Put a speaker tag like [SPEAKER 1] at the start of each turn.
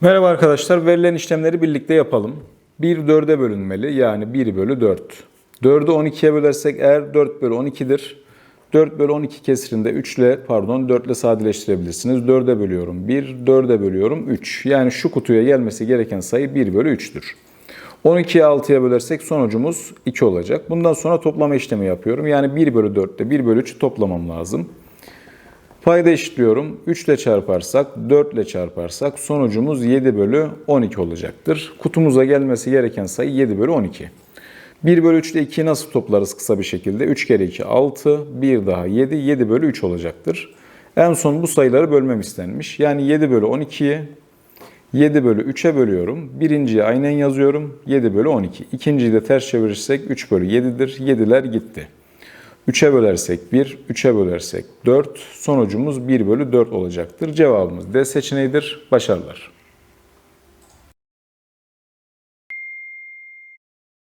[SPEAKER 1] Merhaba arkadaşlar, verilen işlemleri birlikte yapalım. 1 4'e bölünmeli yani 1 bölü 4. 4'ü 12'ye bölersek eğer 4 bölü 12'dir. 4 bölü 12 kesirinde 3 ile pardon 4 ile sadeleştirebilirsiniz. 4'e bölüyorum 1, 4'e bölüyorum 3. Yani şu kutuya gelmesi gereken sayı 1 bölü 3'tür. 12'ye 6'ya bölersek sonucumuz 2 olacak. Bundan sonra toplama işlemi yapıyorum. Yani 1 bölü 4 ile 1 bölü 3'ü toplamam lazım. Payda eşitliyorum. 3 ile çarparsak, 4 ile çarparsak sonucumuz 7 bölü 12 olacaktır. Kutumuza gelmesi gereken sayı 7 bölü 12. 1 bölü 3 ile 2'yi nasıl toplarız kısa bir şekilde? 3 kere 2 6, 1 daha 7, 7 bölü 3 olacaktır. En son bu sayıları bölmem istenmiş. Yani 7 bölü 12'yi 7 bölü 3'e bölüyorum. Birinciyi aynen yazıyorum. 7 bölü 12. İkinciyi de ters çevirirsek 3 bölü 7'dir. 7'ler gitti. 3'e bölersek 1, 3'e bölersek 4. Sonucumuz 1 bölü 4 olacaktır. Cevabımız D seçeneğidir. Başarılar.